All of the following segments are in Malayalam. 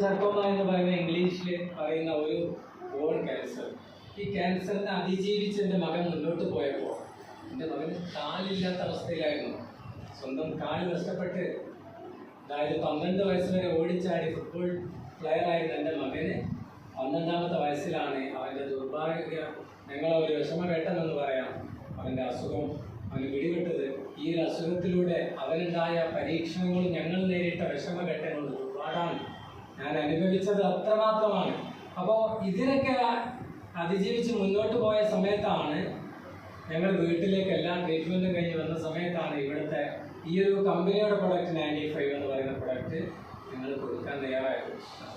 സർക്കോമ എന്ന് പറയുന്ന ഇംഗ്ലീഷിൽ പറയുന്ന ഒരു ബോൺ ക്യാൻസർ ഈ ക്യാൻസറിനെ അതിജീവിച്ച് എന്റെ മകൻ മുന്നോട്ട് പോയപ്പോൾ എന്റെ മകന് കാലില്ലാത്ത അവസ്ഥയിലായിരുന്നു. സ്വന്തം കാൽ നഷ്ടപ്പെട്ട് അതായത് പന്ത്രണ്ട് വയസ്സ് വരെ ഓടിച്ചാടി ഫുട്ബോൾ പ്ലെയർ ആയിരുന്ന എന്റെ മകന് പന്ത്രണ്ടാമത്തെ വയസ്സിലാണ് അവന്റെ ദുർഭാഗ്യ ഞങ്ങളെ ഒരു വിഷമഘട്ടമെന്ന് പറയാം. അവന്റെ അസുഖം അവന് പിടിപെട്ടത്. ഈ ഒരു അസുഖത്തിലൂടെ അവനുണ്ടായ പരീക്ഷണങ്ങളും ഞങ്ങൾ നേരിട്ട വിഷമഘട്ടങ്ങൾ ഒരുപാടാണ്. ഞാൻ അനുഭവിച്ചത് അത്രമാത്രമാണ്. അപ്പോൾ ഇതിനൊക്കെ അതിജീവിച്ച് മുന്നോട്ട് പോയ സമയത്താണ് ഞങ്ങൾ വീട്ടിലേക്ക് എല്ലാം ട്രീറ്റ്മെന്റും കഴിഞ്ഞ് വന്ന സമയത്താണ് ഇവിടുത്തെ ഈ ഒരു കമ്പനിയുടെ പ്രൊഡക്റ്റ് നയന്റി ഫൈവ് എന്ന് പറയുന്ന പ്രൊഡക്റ്റ് ഞങ്ങൾ കൊടുക്കാൻ തയ്യാറായത്.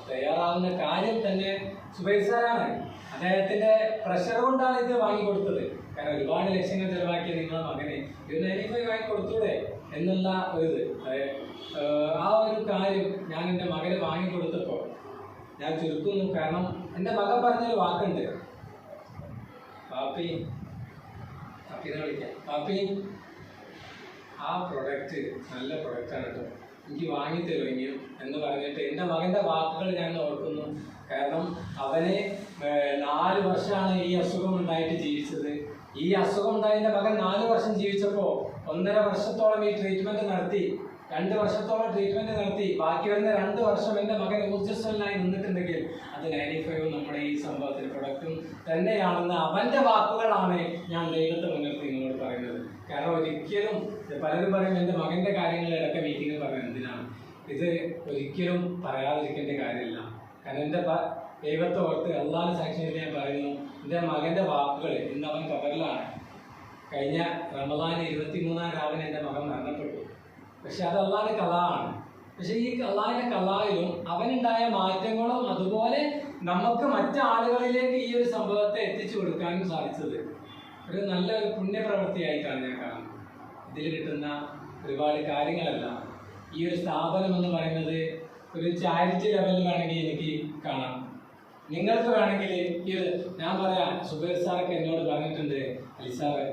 തയ്യാറാവുന്ന കാര്യം തന്നെ സുബൈർ സാറാണ്. അദ്ദേഹത്തിന്റെ പ്രഷർ കൊണ്ടാണ് ഇത് വാങ്ങിക്കൊടുത്തത്. കാരണം ഒരുപാട് ലക്ഷ്യങ്ങൾ ചെലവാക്കിയ നിങ്ങളുടെ മകനെ ഇത് നയന്റി ഫൈവ് വാങ്ങി കൊടുത്തൂടെ. എന്നുള്ള ഇത് ആ ഒരു കാര്യം ഞാൻ എന്റെ മകന് വാങ്ങിക്കൊടുത്തപ്പോൾ ഞാൻ ചുരുക്കുന്നു. കാരണം എന്റെ മകൻ പറഞ്ഞൊരു വാക്കുണ്ട്. പാപ്പി പാപ്പിനെ വിളിക്കാം. പാപ്പി ആ പ്രൊഡക്റ്റ് നല്ല പ്രൊഡക്റ്റാണ് കേട്ടോ എനിക്ക് വാങ്ങി തരുമെങ്കിൽ എന്ന് പറഞ്ഞിട്ട് എന്റെ മകന്റെ വാക്കുകൾ ഞാൻ ഓർക്കുന്നു. കാരണം അവനെ നാല് വർഷമാണ് ഈ അസുഖം ഉണ്ടായിട്ട് ജീവിച്ചത്. ഈ അസുഖം ഉണ്ടായതിന്റെ മകൻ നാല് വർഷം ജീവിച്ചപ്പോൾ ഒന്നര വർഷത്തോളം ഈ ട്രീറ്റ്മെന്റ് നടത്തി രണ്ട് വർഷത്തോളം ട്രീറ്റ്മെന്റ് നടത്തി. ബാക്കി വരുന്ന രണ്ട് വർഷം എന്റെ മകൻ ഊർജസ്വലനായി നിന്നിട്ടുണ്ടെങ്കിൽ അത് നയന്റി ഫൈവ് നമ്മുടെ ഈ സംഭവത്തിൽ പ്രൊഡക്റ്റും തന്നെയാണെന്ന് അവന്റെ വാക്കുകളാണ് ഞാൻ ദൈവത്തെ മുൻനിർത്തി നിങ്ങളോട് പറയുന്നത്. കാരണം ഒരിക്കലും പലരും പറയും എന്റെ മകന്റെ കാര്യങ്ങളിലൊക്കെ മീറ്റിങ്ങിൽ പറയുന്നത് എന്തിനാണ്? ഇത് ഒരിക്കലും പറയാതിരിക്കേണ്ട കാര്യമില്ല. കാരണം എന്റെ പ- ദൈവത്തെ ഓർത്ത് അള്ളാഹ് സാക്ഷ്യത്തിൽ ഞാൻ പറയുന്നു. എന്റെ മകന്റെ വാക്കുകൾ ഇന്ന് അവൻ കബറിലാണ്. കഴിഞ്ഞ റമദാൻ ഇരുപത്തിമൂന്നാം രാവിലെ എന്റെ മകൻ മരണപ്പെട്ടു. പക്ഷെ അത് അള്ളാഹിന്റെ കലാണ് പക്ഷേ ഈ അള്ളാഹിന്റെ കലായിലും അവനുണ്ടായ മാറ്റങ്ങളും അതുപോലെ നമുക്ക് മറ്റാളുകളിലേക്ക് ഈ ഒരു സംഭവത്തെ എത്തിച്ചു കൊടുക്കാനും സാധിച്ചത്. ഒരു നല്ല ഒരു പുണ്യപ്രവൃത്തിയായിട്ടാണ് ഞാൻ കാണുന്നത്. ഇതിൽ കിട്ടുന്ന ഒരുപാട് കാര്യങ്ങളല്ല. ഈ ഒരു സ്ഥാപനം എന്ന് പറയുന്നത് ഒരു ചാരിറ്റി ലെവലിൽ വേണമെങ്കിൽ എനിക്ക് കാണാം. നിങ്ങൾക്ക് വേണമെങ്കിൽ ഈ ഞാൻ പറയാം സുബൈർ സാറൊക്കെ എന്നോട് പറഞ്ഞിട്ടുണ്ട് അലി സാറ്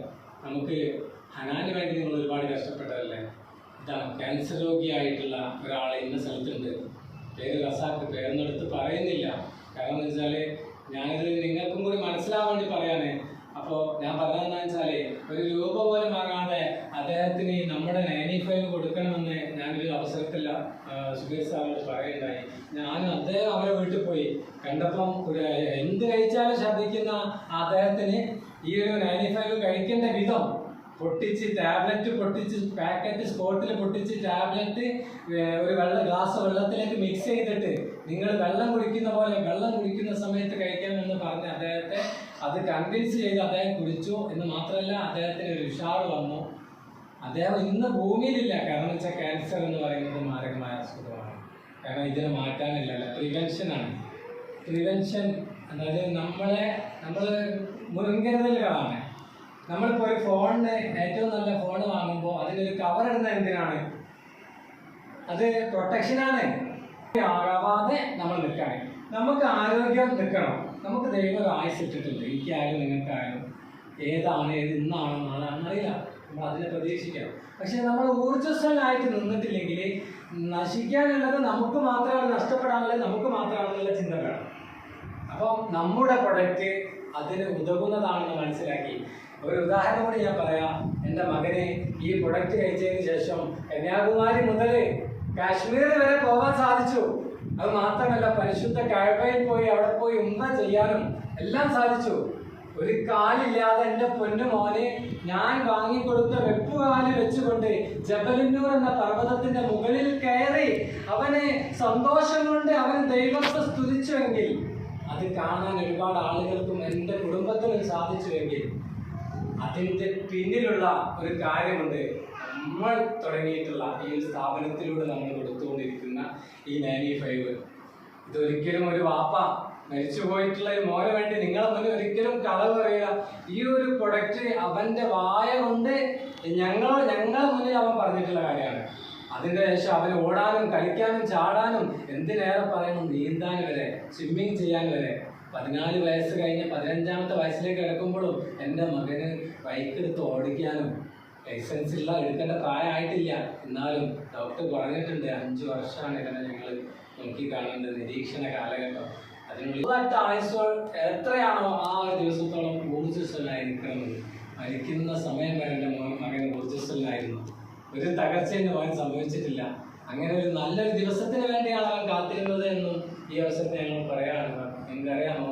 നമുക്ക് ഹനാന് വേണ്ടി നിങ്ങൾ ഒരുപാട് കഷ്ടപ്പെട്ടതല്ലേ? ഇതാ ക്യാൻസർ രോഗിയായിട്ടുള്ള ഒരാൾ ഇന്ന സ്ഥലത്തുണ്ട്. പേര് റസാക്ക് പേരെന്നെടുത്ത് പറയുന്നില്ല. കാരണം എന്ന് വെച്ചാൽ ഞാനിത് നിങ്ങൾക്കും കൂടി മനസ്സിലാവാൻ വേണ്ടി പറയാണ്. അപ്പോൾ ഞാൻ പറഞ്ഞതെന്ന് വെച്ചാൽ ഒരു രൂപ പോലും മാറാതെ അദ്ദേഹത്തിന് നമ്മുടെ നയന്റി ഫൈവ് കൊടുക്കണമെന്ന് ഞാനൊരു അവസരത്തിൽ ആ, സുബീർ സാറിനോട് പറയുണ്ടായി ഞാനും അദ്ദേഹം അവരെ വീട്ടിൽ പോയി. കണ്ടപ്പം ഒരു എന്ത് കഴിച്ചാലും ശ്രദ്ധിക്കുന്ന അദ്ദേഹത്തിന് ഈ ഒരു നയന്റി ഫൈവ് കഴിക്കേണ്ട വിധം പൊട്ടിച്ച് ടാബ്ലറ്റ് പൊട്ടിച്ച് പാക്കറ്റ് സ്പോട്ടിൽ പൊട്ടിച്ച് ടാബ്ലറ്റ് ഒരു വെള്ള ഗ്ലാസ് വെള്ളത്തിലേക്ക് മിക്സ് ചെയ്തിട്ട് നിങ്ങൾ വെള്ളം കുടിക്കുന്ന പോലെ വെള്ളം കുടിക്കുന്ന സമയത്ത് കഴിക്കാമെന്ന് പറഞ്ഞ് അദ്ദേഹത്തെ അത് കൺവിൻസ് ചെയ്ത് അദ്ദേഹം കുടിച്ചു എന്ന് മാത്രമല്ല അദ്ദേഹത്തിന് ഒരു ഉഷാറ് വന്നു. അദ്ദേഹം ഇന്ന് ഭൂമിയിലില്ല. കാരണം വെച്ചാൽ ക്യാൻസർ എന്ന് പറയുന്നത് മാരകമായ അസുഖമാണ്. കാരണം ഇതിനെ മാറ്റാനില്ല പ്രിവെൻഷനാണ് പ്രിവെൻഷൻ അതായത് നമ്മളെ നമ്മൾ മുൻകരുതലുകളാണ് നമ്മളിപ്പോൾ ഒരു ഫോണിന് ഏറ്റവും നല്ല ഫോൺ വാങ്ങുമ്പോൾ അതിനൊരു കവർ ഇടുന്ന എന്തിനാണ്? അത് പ്രൊട്ടക്ഷനാണ് ആകാതെ നമ്മൾ നിൽക്കാൻ നമുക്ക് ആരോഗ്യം നിൽക്കണം. നമുക്ക് ദൈവം ഒരു ആയുസ് ഇട്ടിട്ടുണ്ട്. എനിക്കായാലും നിങ്ങൾക്കായാലും ഏതാണ് ഏത് ഇന്നാണോ നാളാണെന്ന് അറിയില്ല. നമ്മൾ അതിനെ പ്രതീക്ഷിക്കാം. പക്ഷെ നമ്മൾ ഊർജസ്വനായിട്ട് നിന്നിട്ടില്ലെങ്കിൽ നശിക്കാനുള്ളത് നമുക്ക് മാത്രമാണ് നഷ്ടപ്പെടാനുള്ളത് നമുക്ക് മാത്രമാണെന്നുള്ള ചിന്ത വേണം. അപ്പം നമ്മുടെ പ്രൊഡക്റ്റ് അതിന് ഉതകുന്നതാണെന്ന് മനസ്സിലാക്കി. ഒരു ഉദാഹരണം കൂടി ഞാൻ പറയാം. എന്റെ മകനെ ഈ പ്രൊഡക്റ്റ് കഴിച്ചതിന് ശേഷം കന്യാകുമാരി മുതൽ കാശ്മീർ വരെ പോകാൻ സാധിച്ചു. അത് മാത്രമല്ല പരിശുദ്ധ കഴവയിൽ പോയി അവിടെ പോയി ഉമ്മ ചെയ്യാനും എല്ലാം സാധിച്ചു. ഒരു കാലില്ലാതെ എന്റെ പൊന്നു മോനെ ഞാൻ വാങ്ങിക്കൊടുത്ത വെപ്പുകാൽ വെച്ചുകൊണ്ട് ജബലിന്നൂർ എന്ന പർവതത്തിന്റെ മുകളിൽ കയറി അവനെ സന്തോഷം കൊണ്ട് അവൻ ദൈവത്തെ സ്തുതിച്ചുവെങ്കിൽ അത് കാണാൻ ഒരുപാട് ആളുകൾക്കും എന്റെ കുടുംബത്തിനും സാധിച്ചുവെങ്കിൽ അതിന്റെ പിന്നിലുള്ള ഒരു കാര്യമുണ്ട്. നമ്മൾ തുടങ്ങിയിട്ടുള്ള ഈ ഒരു സ്ഥാപനത്തിലൂടെ നമ്മൾ ഈ നയന്റി ഫൈവ് ഇതൊരിക്കലും ഒരു വാപ്പ മരിച്ചു പോയിട്ടുള്ള ഒരു മോനെ വേണ്ടി നിങ്ങളെ മുന്നിൽ ഒരിക്കലും കളവ് പറയുക. ഈ ഒരു പ്രൊഡക്റ്റ് അവന്റെ വായ കൊണ്ട് ഞങ്ങൾ ഞങ്ങളെ മുന്നിൽ അവൻ പറഞ്ഞിട്ടുള്ള കാര്യമാണ്. അതിന്റെ ശേഷം അവർ ഓടാനും കളിക്കാനും ചാടാനും എന്തിനേറെ പറയണം നീന്താൻ വരെ സ്വിമ്മിങ് ചെയ്യാൻ വരെ. പതിനാല് വയസ്സ് കഴിഞ്ഞ് പതിനഞ്ചാമത്തെ വയസ്സിലേക്ക് കിടക്കുമ്പോഴും എന്റെ മകന് ബൈക്ക് എടുത്ത് ഓടിക്കാനും ലൈസൻസ് ഇല്ല എടുക്കേണ്ട പ്രായമായിട്ടില്ല. എന്നാലും ഡോക്ടർ പറഞ്ഞിട്ടുണ്ട് അഞ്ച് വർഷമാണ് ഇതിനെ ഞങ്ങൾ നോക്കി കാണേണ്ട നിരീക്ഷണ കാലഘട്ടം. അതിനുള്ളിൽ ആയുസോൾ എത്രയാണോ ആ ഒരു ദിവസത്തോളം ഊർജസ്വലായി നിൽക്കുന്നത് മരിക്കുന്ന സമയം വരെ എന്റെ മകൻ ഊർജസ്വലായിരുന്നു ഒരു തകർച്ചയും അവൻ സംഭവിച്ചിട്ടില്ല. അങ്ങനെ ഒരു നല്ലൊരു ദിവസത്തിന് വേണ്ടിയാണ് അവൻ കാത്തിരുന്നത് എന്നും ഈ അവസരത്തെ ഞങ്ങൾ പറയാനുള്ളത് നിങ്ങൾക്ക് അറിയാമോ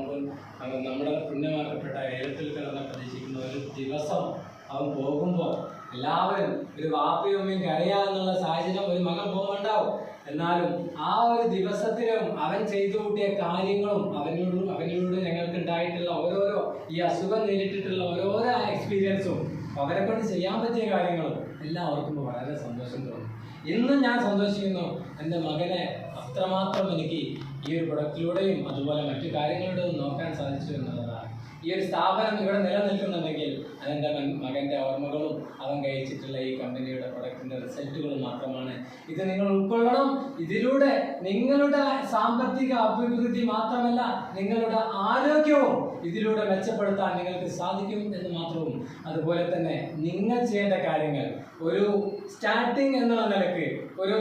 നമ്മുടെ പുണ്യമാക്കപ്പെട്ട ഏലത്തിൽ കിടന്ന് പ്രതീക്ഷിക്കുന്ന ഒരു ദിവസം അവൻ പോകുമ്പോൾ എല്ലാവരും ഒരു വാപ്പയും അമ്മയും കരയാന്നുള്ള സാഹചര്യം ഒരു മകൻ പോകുന്നുണ്ടാവും. എന്നാലും ആ ഒരു ദിവസത്തിലും അവൻ ചെയ്തു കൂട്ടിയ കാര്യങ്ങളും അവനോടും അവനിലൂടെ ഞങ്ങൾക്ക് ഉണ്ടായിട്ടുള്ള ഓരോരോ ഈ അസുഖം നേരിട്ടിട്ടുള്ള ഓരോരോ എക്സ്പീരിയൻസും അവരെ കൊണ്ട് ചെയ്യാൻ പറ്റിയ കാര്യങ്ങളും എല്ലാം ഓർക്കുമ്പോൾ വളരെ സന്തോഷം തോന്നും. ഇന്നും ഞാൻ സന്തോഷിക്കുന്നു എന്റെ മകനെ അത്രമാത്രം എനിക്ക് ഈ ഒരു പ്രൊഡക്റ്റിലൂടെയും അതുപോലെ മറ്റു കാര്യങ്ങളിലൂടെയും നോക്കാൻ സാധിച്ചു എന്നുള്ളതാണ് ഈ ഒരു സ്ഥാപനം ഇവിടെ നിലനിൽക്കുന്നുണ്ടെങ്കിൽ അതെന്റെ മകന്റെ ഓർമ്മകളും അവൻ കഴിച്ചിട്ടുള്ള ഈ കമ്പനിയുടെ പ്രൊഡക്റ്റിന്റെ റിസൾട്ടുകളും മാത്രമാണ്. ഇത് നിങ്ങൾ ഉൾക്കൊള്ളണം. ഇതിലൂടെ നിങ്ങളുടെ സാമ്പത്തിക അഭിവൃദ്ധി മാത്രമല്ല നിങ്ങളുടെ ആരോഗ്യവും ഇതിലൂടെ മെച്ചപ്പെടുത്താൻ നിങ്ങൾക്ക് സാധിക്കും എന്ന് മാത്രവും. അതുപോലെ തന്നെ നിങ്ങൾ ചെയ്യേണ്ട കാര്യങ്ങൾ ഒരു സ്റ്റാർട്ടിംഗ് എന്നുള്ള നിലയ്ക്ക് ഒരു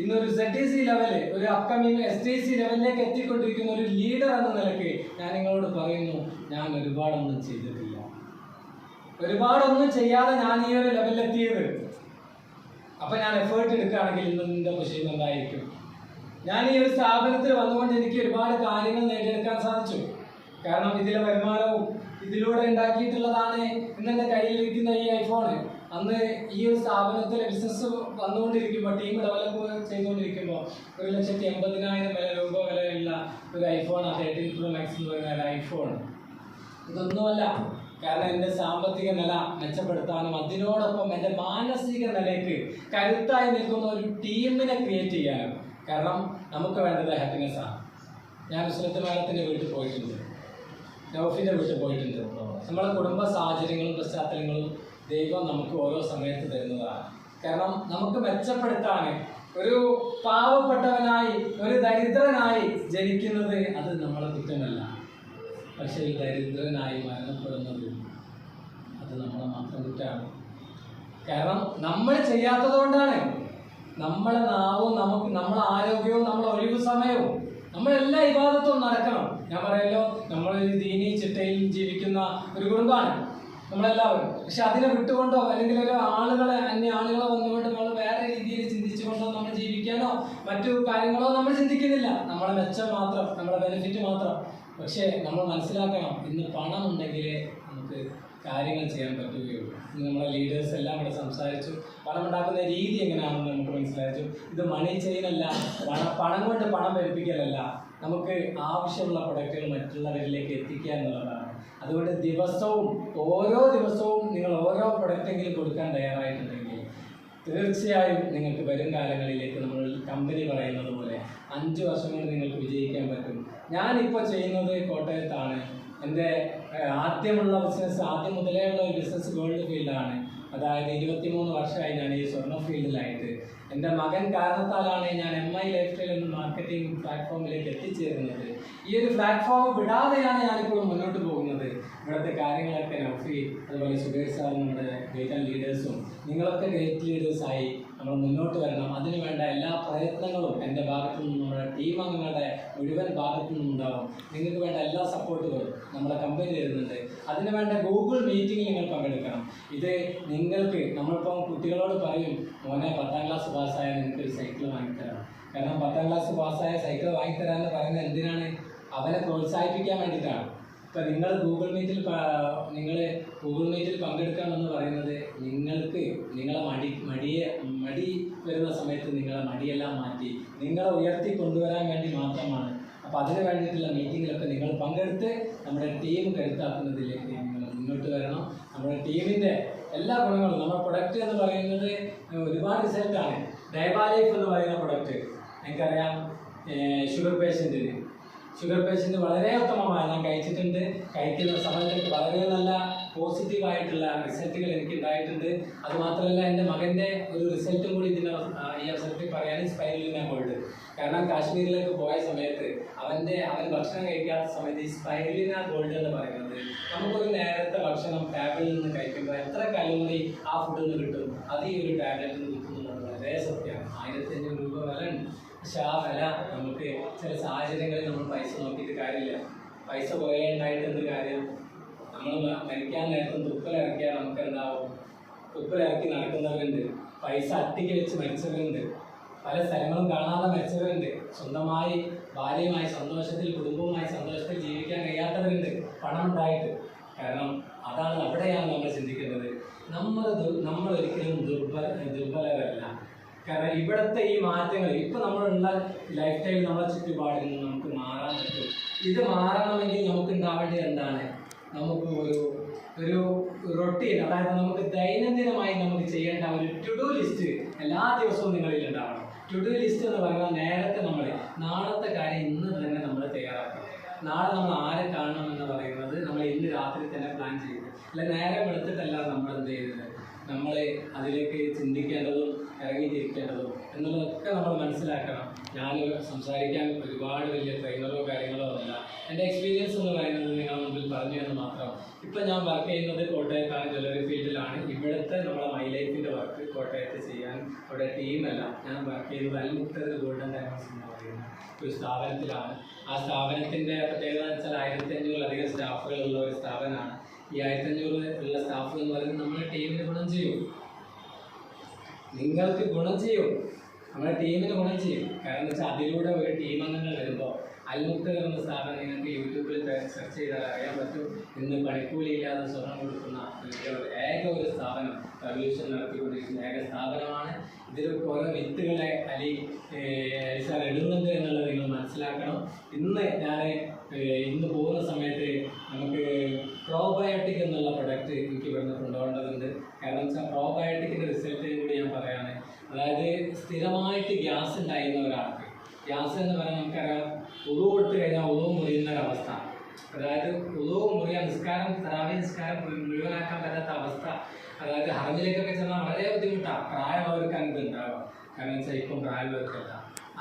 ഇന്നൊരു സെഡ് ടി സി ലെവൽ ഒരു അപ്കമിങ് എസ് ടി സി ലെവലിലേക്ക് എത്തിക്കൊണ്ടിരിക്കുന്ന ഒരു ലീഡർ എന്ന നിലയ്ക്ക് ഞാൻ നിങ്ങളോട് പറയുന്നു ഞാൻ ഒരുപാടൊന്നും ചെയ്തിട്ടില്ല. ഒരുപാടൊന്നും ചെയ്യാതെ ഞാൻ ഈ ഒരു ലെവലിലെത്തിയത് അപ്പൊ ഞാൻ എഫേർട്ട് എടുക്കുകയാണെങ്കിൽ ഇന്ന് നിന്റെ പൊസിഷൻ എന്തായിരിക്കും? ഞാൻ ഈ ഒരു സ്ഥാപനത്തിൽ വന്നുകൊണ്ട് എനിക്ക് ഒരുപാട് കാര്യങ്ങൾ നേടിയെടുക്കാൻ സാധിച്ചു. കാരണം ഇതിലെ വരുമാനവും ഇതിലൂടെ ഉണ്ടാക്കിയിട്ടുള്ളതാണ് ഇന്ന് എന്റെ കയ്യിലിരിക്കുന്ന ഈ ഐഫോൺ അന്ന് ഈ ഒരു സ്ഥാപനത്തിലെ ബിസിനസ് വന്നുകൊണ്ടിരിക്കുമ്പോൾ ടീം ഡെവലപ്പ് ചെയ്തുകൊണ്ടിരിക്കുമ്പോൾ ഒരു ലക്ഷത്തി എൺപതിനായിരം വില രൂപ വിലയുള്ള ഒരു ഐഫോൺ തേർട്ടീൻ പ്രോ മാക്സ് എന്ന് പറയുന്ന ഐഫോൺ ഇതൊന്നുമല്ല. കാരണം എന്റെ സാമ്പത്തിക നില മെച്ചപ്പെടുത്താനും അതിനോടൊപ്പം എന്റെ മാനസിക നിലയ്ക്ക് കരുത്തായി നിൽക്കുന്ന ഒരു ടീമിനെ ക്രിയേറ്റ് ചെയ്യാനും. കാരണം നമുക്ക് വേണ്ടത് ഹാപ്പിനെസ് ആണ് ഞാൻ സുലത്ത് മേളത്തിന്റെ വീട്ടിൽ പോയിട്ടുണ്ട്. നൗഫിന്റെ വീട്ടിൽ പോയിട്ടുണ്ട്. നമ്മളെ കുടുംബ സാഹചര്യങ്ങളും പശ്ചാത്തലങ്ങളും ദൈവം നമുക്ക് ഓരോ സമയത്ത് തരുന്നതാണ്. കാരണം നമുക്ക് മെച്ചപ്പെടുത്താൻ ഒരു പാവപ്പെട്ടവനായി ഒരു ദരിദ്രനായി ജനിക്കുന്നത് അത് നമ്മളെ കുറ്റമല്ല. പക്ഷേ ദരിദ്രനായി മരണപ്പെടുന്നത് അത് നമ്മളെ മാത്രം കുറ്റമാണ്. കാരണം നമ്മൾ ചെയ്യാത്തത് കൊണ്ടാണ് നമ്മളെ നാവും നമുക്ക് നമ്മളെ ആരോഗ്യവും നമ്മളെ ഒഴിവ് സമയവും നമ്മളെല്ലാ വിവാദത്തും നടക്കണം. ഞാൻ പറയല്ലോ നമ്മളൊരു ദീനി ചിട്ടയിൽ ജീവിക്കുന്ന ഒരു കുടുംബമാണ് നമ്മളെല്ലാവരും. പക്ഷെ അതിനെ വിട്ടുകൊണ്ടോ അല്ലെങ്കിൽ ഒരു ആളുകളെ അന്യ ആളുകളെ വന്നുകൊണ്ട് നമ്മൾ വേറെ രീതിയിൽ ചിന്തിച്ചുകൊണ്ടോ നമ്മൾ ജീവിക്കാനോ മറ്റു കാര്യങ്ങളോ നമ്മൾ ചിന്തിക്കുന്നില്ല. നമ്മളെ മെച്ചം മാത്രം നമ്മളെ ബെനിഫിറ്റ് മാത്രം. പക്ഷേ നമ്മൾ മനസ്സിലാക്കണം ഇന്ന് പണം ഉണ്ടെങ്കിലേ നമുക്ക് കാര്യങ്ങൾ ചെയ്യാൻ പറ്റുകയുള്ളൂ. ഇന്ന് നമ്മളെ ലീഡേഴ്സ് എല്ലാം ഇവിടെ സംസാരിച്ചു. പണം ഉണ്ടാക്കുന്ന രീതി എങ്ങനെയാണെന്ന് നമുക്ക് മനസ്സിലാച്ചു ഇത് മണി ചെയിനല്ല പണം പണം കൊണ്ട് പണം വരുപ്പിക്കലല്ല നമുക്ക് ആവശ്യമുള്ള പ്രൊഡക്റ്റുകൾ മറ്റുള്ളവരിലേക്ക് എത്തിക്കുക എന്നുള്ളതാണ്. അതുകൊണ്ട് ദിവസവും ഓരോ ദിവസവും നിങ്ങൾ ഓരോ പ്രൊഡക്റ്റെങ്കിലും കൊടുക്കാൻ തയ്യാറായിട്ടുണ്ടെങ്കിൽ തീർച്ചയായും നിങ്ങൾക്ക് വരും കാലങ്ങളിലേക്ക് നമ്മൾ കമ്പനി പറയുന്നത് പോലെ അഞ്ച് വർഷം കൊണ്ട് നിങ്ങൾക്ക് വിജയിക്കാൻ പറ്റും. ഞാനിപ്പോൾ ചെയ്യുന്നത് കോട്ടയത്താണ്. എന്റെ ആദ്യമുള്ള ബിസിനസ് ആദ്യം മുതലേ ഉള്ള ഒരു ബിസിനസ് ഗോൾഡ് ഫീൽഡാണ് അതായത് ഇരുപത്തിമൂന്ന് വർഷമായി ഞാൻ ഈ സ്വർണ ഫീൽഡിലായിട്ട് എന്റെ മകൻ കാരണത്താലാണ് ഞാൻ എം ഐ ലൈഫ് സ്റ്റൈൽ എന്ന മാർക്കറ്റിംഗ് പ്ലാറ്റ്ഫോമിലേക്ക് എത്തിച്ചേരുന്നത്. ഈ ഒരു പ്ലാറ്റ്ഫോം വിടാതെയാണ് ഞാനിപ്പോൾ മുന്നോട്ട് പോകുന്നത്. ഇവിടുത്തെ കാര്യങ്ങളൊക്കെ നഫി അതുപോലെ സുബേർ സാർ നമ്മുടെ ഗ്രേറ്റ് ലീഡേഴ്സും നിങ്ങളൊക്കെ ഗ്രേറ്റ് ലീഡേഴ്സായി നമ്മൾ മുന്നോട്ട് വരണം. അതിനുവേണ്ട എല്ലാ പ്രയത്നങ്ങളും എന്റെ ഭാഗത്തു നിന്നും നമ്മുടെ ടീം അംഗങ്ങളുടെ മുഴുവൻ ഭാഗത്തു നിന്നും ഉണ്ടാവും. നിങ്ങൾക്ക് വേണ്ട എല്ലാ സപ്പോർട്ടുകളും നമ്മുടെ കമ്പനി തരുന്നുണ്ട്. അതിന് വേണ്ട ഗൂഗിൾ മീറ്റിംഗിൽ നിങ്ങൾ പങ്കെടുക്കണം. ഇത് നിങ്ങൾക്ക് നമ്മളിപ്പം കുട്ടികളോട് പറയും മോനെ പത്താം ക്ലാസ് പാസ്സായ നിങ്ങൾക്ക് ഒരു സൈക്കിൾ വാങ്ങിത്തരാം കാരണം പത്താം ക്ലാസ് പാസ്സായ സൈക്കിൾ വാങ്ങിത്തരാന്ന് പറയുന്നത് എന്തിനാണ്? അവനെ പ്രോത്സാഹിപ്പിക്കാൻ വേണ്ടിയിട്ടാണ്. ഇപ്പം നിങ്ങൾ ഗൂഗിൾ മീറ്റിൽ നിങ്ങൾ ഗൂഗിൾ മീറ്റിൽ പങ്കെടുക്കണമെന്ന് പറയുന്നത് നിങ്ങൾക്ക് നിങ്ങളെ മടി മടിയെ മടി വരുന്ന സമയത്ത് നിങ്ങളെ മടിയെല്ലാം മാറ്റി നിങ്ങളെ ഉയർത്തി കൊണ്ടുവരാൻ വേണ്ടി മാത്രമാണ്. അപ്പോൾ അതിന് വേണ്ടിയിട്ടുള്ള മീറ്റിങ്ങിലൊക്കെ നിങ്ങൾ പങ്കെടുത്ത് നമ്മുടെ ടീം കരുത്താക്കുന്നതിലേക്ക് നിങ്ങൾ മുന്നോട്ട് വരണം. നമ്മുടെ ടീമിന്റെ എല്ലാ ഗുണങ്ങളും നമ്മുടെ പ്രൊഡക്റ്റ് എന്ന് പറയുന്നത് ഒരുപാട് റിസൾട്ടാണ് ഡയബാലൈഫ് എന്ന് പറയുന്ന പ്രൊഡക്റ്റ് എനിക്കറിയാം ഷുഗർ പേഷ്യന്റിന് ഷുഗർ പേഷ്യന്റ് വളരെ ഉത്തമമായ ഞാൻ കഴിച്ചിട്ടുണ്ട്. കഴിക്കുന്ന സമയത്ത് വളരെ നല്ല പോസിറ്റീവ് ആയിട്ടുള്ള റിസൾട്ടുകൾ എനിക്ക് ഉണ്ടായിട്ടുണ്ട് അതുമാത്രമല്ല എന്റെ മകന്റെ ഒരു റിസൾട്ടും കൂടി ഇതിന്റെ ഈ അവസരത്തിൽ പറയാൻ ഞാൻ പോയിട്ട്. കാരണം കാശ്മീരിലേക്ക് പോയ സമയത്ത് അവന്റെ അവൻ ഭക്ഷണം കഴിക്കാത്ത സമയത്ത് ഈ സ്പൈലിന ഗോൾഡ് എന്ന് പറയുന്നത് നമുക്കൊരു നേരത്തെ ഭക്ഷണം ടാബ്ലറ്റിൽ നിന്ന് കഴിക്കുമ്പോൾ എത്ര കലോറി ആ ഫുഡിൽ നിന്ന് കിട്ടും? അത് ഈ ഒരു ടാബ്ലറ്റിൽ നിന്ന് കിട്ടുന്നുള്ളത് വളരെ സത്യമാണ്. ആയിരത്തി അഞ്ഞൂറ് രൂപ വില ഉണ്ട്. പക്ഷെ ആ വില നമുക്ക് ചില സാഹചര്യങ്ങളിൽ നമ്മൾ പൈസ നോക്കിയിട്ട് കാര്യമില്ല. പൈസ കുറേ എന്ത് കാര്യം? നമ്മൾ മരിക്കാൻ നേരത്തും തുപ്പലിറക്കിയാൽ നമുക്ക് എന്താവും തുപ്പലിറക്കി നടക്കുന്നവരുണ്ട്. പൈസ അട്ടിക്ക് വെച്ച് മരിച്ചവരുണ്ട്. പല സ്ഥലങ്ങളും കാണാതെ മരിച്ചവരുണ്ട്. സ്വന്തമായി ഭാര്യയുമായി സന്തോഷത്തിൽ കുടുംബവുമായി സന്തോഷത്തിൽ ജീവിക്കാൻ കഴിയാത്തവരുണ്ട്. പണം ഉണ്ടായിട്ട് കാരണം അതാണ് അവിടെയാണ് നമ്മൾ ചിന്തിക്കുന്നത്. നമ്മൾ നമ്മൾ ഒരിക്കലും ദുർബല ദുർബലരല്ല. കാരണം ഇവിടുത്തെ ഈ മാറ്റങ്ങൾ ഇപ്പൊ നമ്മളുള്ള ലൈഫ് സ്റ്റൈൽ നമ്മുടെ ചുറ്റുപാടിൽ നിന്ന് നമുക്ക് മാറാൻ പറ്റും. ഇത് മാറണമെങ്കിൽ നമുക്ക് ഉണ്ടാവേണ്ടത് എന്താണ്? നമുക്ക് ഒരു ഒരു റൊട്ടീൻ അതായത് നമുക്ക് ദൈനംദിനമായി നമുക്ക് ചെയ്യേണ്ട ഒരു ടു ഡു ലിസ്റ്റ് എല്ലാ ദിവസവും നിങ്ങളിൽ ഉണ്ടാവണം. ടു ഡു ലിസ്റ്റ് എന്ന് പറഞ്ഞാൽ നേരത്തെ നമ്മൾ നാളത്തെ കാര്യം ഇന്ന് തന്നെ നമ്മൾ തയ്യാറാക്കണം നാളെ നമ്മൾ ആരെ കാണണം എന്ന് പറയുന്നത് നമ്മൾ ഇന്ന് രാത്രി തന്നെ പ്ലാൻ ചെയ്ത്. അല്ല നേരെ വെളുത്തിട്ടല്ല നമ്മൾ എന്ത് ചെയ്യുന്നത് നമ്മൾ അതിലേക്ക് ചിന്തിക്കേണ്ടതും ഇറങ്ങിത്തിരിക്കേണ്ടതും എന്നുള്ളതൊക്കെ നമ്മൾ മനസ്സിലാക്കണം. ഞാൻ സംസാരിക്കാൻ ഒരുപാട് വലിയ ട്രെയിനറോ കാര്യങ്ങളോ അല്ല എന്റെ എക്സ്പീരിയൻസ് എന്ന് പറയുന്നത് നിങ്ങളുടെ മുമ്പിൽ പറഞ്ഞു എന്ന് മാത്രം. ഇപ്പം ഞാൻ വർക്ക് ചെയ്യുന്നത് കോട്ടയത്താണ് ജ്വല്ലറി ഫീൽഡിലാണ് ഇവിടുത്തെ നമ്മുടെ മൈ ലൈഫിന്റെ വർക്ക് കോട്ടയത്ത് ചെയ്യാൻ അവിടെ ടീമല്ല ഞാൻ വർക്ക് ചെയ്യുന്നത് അൽമുക്തർ ഗോൾഡൻ ഡയമണ്ട്സ് എന്ന് പറയുന്ന ഒരു സ്ഥാപനത്തിലാണ്. ആ സ്ഥാപനത്തിന്റെ പ്രത്യേകത എന്ന് വെച്ചാൽ ആയിരത്തി അഞ്ഞൂറിലധികം സ്റ്റാഫുകളുള്ള ഒരു സ്ഥാപനമാണ്. ഈ ആയിരത്തി അഞ്ഞൂറ് ഉള്ള സ്റ്റാഫ് എന്ന് പറയുന്നത് നമ്മുടെ ടീമിന് ഗുണം ചെയ്യും. നിങ്ങൾക്ക് ഗുണം ചെയ്യും. നമ്മുടെ ടീമിന് ഗുണം ചെയ്യും. കാരണം വെച്ചാൽ അതിലൂടെ ഒരു ടീം അംഗങ്ങൾ വരുമ്പോൾ അൽമുക്തർ എന്ന സ്ഥാപനം നിങ്ങൾക്ക് യൂട്യൂബിൽ സെർച്ച് ചെയ്താൽ അറിയാൻ പറ്റും. ഇന്ന് പണിക്കൂലിയില്ലാതെ സ്വർണം കൊടുക്കുന്ന ഏക ഒരു സ്ഥാപനം റവല്യൂഷൻ നടത്തിക്കൊണ്ടിരിക്കുന്ന ഏക സ്ഥാപനമാണ്. ഇതിൽ ഓരോ വിത്തുകളെ അലി സാർ ഇടുന്നുണ്ട് എന്നുള്ളത് നിങ്ങൾ മനസ്സിലാക്കണം. ഇന്ന് ഞാൻ ഇന്ന് പോകുന്ന സമയത്ത് നമുക്ക് പ്രോബയോട്ടിക് എന്നുള്ള പ്രൊഡക്റ്റ് എനിക്ക് ഇവിടുന്ന് കൊണ്ടുപോകേണ്ടതുണ്ട്. കാരണം വെച്ചാൽ പ്രോബയോട്ടിക്കിന്റെ റിസൾട്ട് കൂടി ഞാൻ പറയാണ്. അതായത് സ്ഥിരമായിട്ട് ഗ്യാസ് ഉണ്ടായിരുന്ന ഒരാൾക്ക്. ഗ്യാസ് എന്ന് പറഞ്ഞാൽ നമുക്കറിയാം ഉളു കൊടുത്തു കഴിഞ്ഞാൽ ഉളു മുറിയുന്ന ഒരവസ്ഥ അതായത് ഉളു മുറിയ നിസ്കാരം തറാവി നിസ്കാരം മുഴു- മുഴുവനാക്കാൻ പറ്റാത്ത അവസ്ഥ. അതായത് ഹറമിലേക്കൊക്കെ ചെന്നാൽ വളരെ ബുദ്ധിമുട്ടാണ് പ്രായമുള്ളവർക്കാണ് ഇത് ഉണ്ടാവാം കാരണം വെച്ചാൽ ഇപ്പം പ്രായമുള്ളവർക്കല്ല.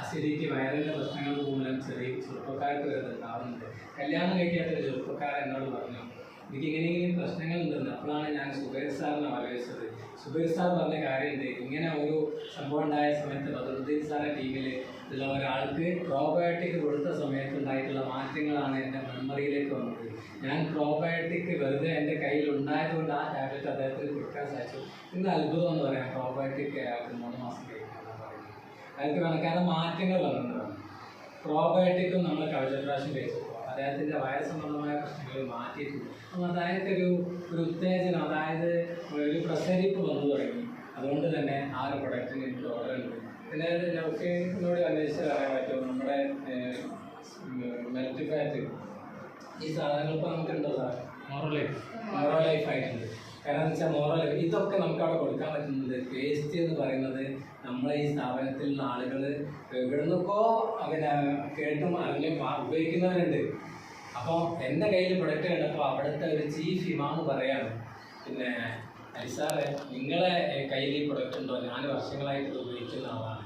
അസിഡിറ്റി വയറിന്റെ പ്രശ്നങ്ങൾ മൂലം ചെറിയ ചെറുപ്പക്കാർക്ക് വരെ ഇത് ഉണ്ടാവുന്നുണ്ട് കല്യാണം കഴിക്കാത്ത ഒരു ചെറുപ്പക്കാരൻ എന്നോട് പറഞ്ഞു എനിക്ക് ഇങ്ങനെ ഇങ്ങനെ പ്രശ്നങ്ങൾ ഉണ്ടെന്ന് അപ്പോഴാണ് ഞാൻ സുബൈർ സാറിനെ ആലോചിച്ചത്. സുബൈർ സാർ പറഞ്ഞ കാര്യം കാര്യമുണ്ട് ഇങ്ങനെ ഒരു സംഭവം ഉണ്ടായ സമയത്ത് ബദറുദ്ദീൻ സാറിന്റെ ടീമിൽ ഉള്ള ഒരാൾക്ക് പ്രോബയോട്ടിക് കൊടുത്ത സമയത്ത് ഉണ്ടായിട്ടുള്ള മാറ്റങ്ങളാണ് എന്റെ മെമ്മറിയിലേക്ക് വന്നത്. ഞാൻ പ്രോബയോട്ടിക് വെറുതെ എന്റെ കയ്യിൽ ഉണ്ടായതുകൊണ്ട് ആ ടാബ്ലറ്റ് അദ്ദേഹത്തിന് കൊടുക്കാൻ സാധിച്ചു. ഇന്ന് അത്ഭുതം എന്ന് പറയാം. പ്രോബയോട്ടിക് അയാൾക്ക് മൂന്ന് മാസം കഴിക്കാമെന്ന് പറയുന്നത്. അയാൾക്ക് കണക്കാன മാറ്റങ്ങൾ വന്നതാണ് പ്രോബയോട്ടിക്കും നമ്മൾ കഴിഞ്ഞ പ്രാവശ്യം കഴിച്ചു അദ്ദേഹത്തിന്റെ വയസ്സംബന്ധമായ പ്രശ്നങ്ങൾ മാറ്റിയിട്ടുണ്ട്. അപ്പം ഒരു ഒരു ഉത്തേജനം അതായത് ഒരു പ്രസരിപ്പ് വന്നു തുടങ്ങി. അതുകൊണ്ട് തന്നെ ആ ഒരു പ്രൊഡക്റ്റിന് എനിക്ക് ഓർഡർ ഉണ്ട്. പിന്നെ നമുക്ക് എന്നോട് അന്വേഷിച്ച് അറിയാൻ പറ്റും നമ്മുടെ മെൽറ്റ് ഫാറ്റ് ഈ സാധനങ്ങൾ ഇപ്പോൾ നമുക്കുണ്ടോ sir moral life moral life ആയിട്ടുണ്ട്. കാരണം എന്ന് വെച്ചാൽ മോറൽ ഇതൊക്കെ നമുക്ക് അവിടെ കൊടുക്കാൻ പറ്റുന്നത് വേസ്റ്റ് എന്ന് പറയുന്നത് നമ്മളെ ഈ സ്ഥാപനത്തിലുള്ള ആളുകൾ എവിടുന്നൊക്കെ അങ്ങനെ കേട്ടും അല്ലെങ്കിൽ ഉപയോഗിക്കുന്നവരുണ്ട്. അപ്പോൾ എന്റെ കയ്യിൽ പ്രൊഡക്റ്റ് കണ്ടപ്പോൾ അവിടുത്തെ ഒരു ചീഫ് ഇമാന്ന് പറയാണ്. പിന്നെ അലിസാറെ നിങ്ങളെ കയ്യിൽ ഈ പ്രൊഡക്റ്റ് ഉണ്ടോ? ഞാൻ വർഷങ്ങളായിട്ട് ഇത് ഉപയോഗിക്കുന്ന ആളാണ്.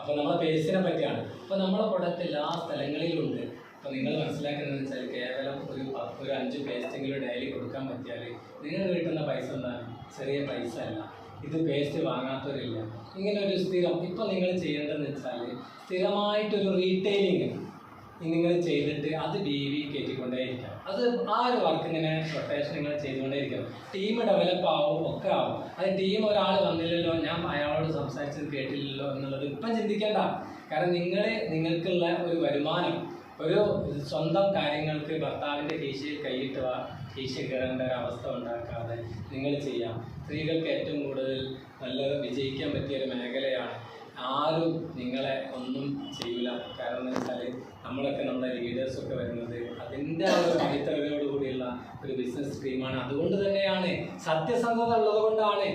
അപ്പോൾ നമ്മളെ പേസിനെ പറ്റിയാണ്. അപ്പോൾ നമ്മളെ പ്രൊഡക്റ്റ് എല്ലാ സ്ഥലങ്ങളിലും ഉണ്ട് അപ്പോൾ നിങ്ങൾ മനസ്സിലാക്കുന്നത് വെച്ചാൽ കേവലം ഒരു പത്ത് ഒരു അഞ്ച് പേസ്റ്റെങ്കിലും ഡെയിലി കൊടുക്കാൻ പറ്റിയാൽ നിങ്ങൾ കിട്ടുന്ന പൈസ എന്താണ്? ചെറിയ പൈസ അല്ല. ഇത് പേസ്റ്റ് വാങ്ങാത്തവരില്ല. ഇങ്ങനെ ഒരു സ്ഥിരം ഇപ്പോൾ നിങ്ങൾ ചെയ്യേണ്ടതെന്ന് വെച്ചാൽ സ്ഥിരമായിട്ടൊരു റീറ്റെയിലിംഗ് നിങ്ങൾ ചെയ്തിട്ട് അത് ഡി വി കയറ്റിക്കൊണ്ടേയിരിക്കാം. അത് ആ ഒരു വർക്ക് ഇങ്ങനെ റൊട്ടേഷൻ നിങ്ങൾ ചെയ്തുകൊണ്ടേയിരിക്കണം ടീം ഡെവലപ്പ് ആവും ഒക്കെ ആവും. അത് ടീം ഒരാൾ വന്നില്ലല്ലോ ഞാൻ അയാളോട് സംസാരിച്ചത് കേട്ടില്ലല്ലോ എന്നുള്ളത് ഇപ്പം ചിന്തിക്കേണ്ട. കാരണം നിങ്ങൾ നിങ്ങൾക്കുള്ള ഒരു വരുമാനം ഒരു സ്വന്തം കാര്യങ്ങൾക്ക് ഭർത്താവിന്റെ കീശയിൽ കൈയിട്ട് കീശ കയറേണ്ട ഒരു അവസ്ഥ ഉണ്ടാക്കാതെ നിങ്ങൾ ചെയ്യാം. സ്ത്രീകൾക്ക് ഏറ്റവും കൂടുതൽ നല്ല വിജയിക്കാൻ പറ്റിയ ഒരു മേഖലയാണ് ആരും നിങ്ങളെ ഒന്നും ചെയ്യില്ല കാരണം എന്ന് വെച്ചാൽ നമ്മളൊക്കെ നമ്മുടെ ലീഡേഴ്സൊക്കെ വരുന്നത് അതിന്റെ ആ ഒരു അടിത്തറയോട് കൂടിയുള്ള ഒരു ബിസിനസ് സ്ട്രീമാണ് അതുകൊണ്ട് തന്നെയാണ് സത്യസന്ധത ഉള്ളത് കൊണ്ടാണ്.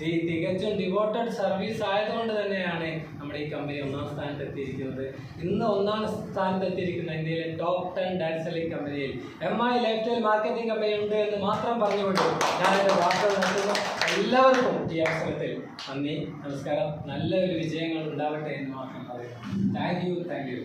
ഈ തികച്ചും ഡിവോട്ടഡ് സർവീസ് ആയതുകൊണ്ട് തന്നെയാണ് നമ്മുടെ ഈ കമ്പനി ഒന്നാം സ്ഥാനത്ത് എത്തിയിരിക്കുന്നത്. ഇന്ന് ഒന്നാം സ്ഥാനത്ത് എത്തിയിരിക്കുന്ന ഇന്ത്യയിലെ ടോപ്പ് ടെൻ ഡാൻസ് സെല്ലിംഗ് കമ്പനിയിൽ M I life style marketing company ഉണ്ട് എന്ന് മാത്രം പറഞ്ഞുകൊണ്ട് ഞാൻ എന്റെ വാർത്തകൾ നടത്തുന്നു എല്ലാവർക്കും ഈ അവസരത്തിൽ നന്ദി നമസ്കാരം. നല്ല ഒരു വിജയങ്ങൾ ഉണ്ടാവട്ടെ എന്ന് മാത്രം പറയുന്നു. Thank you thank you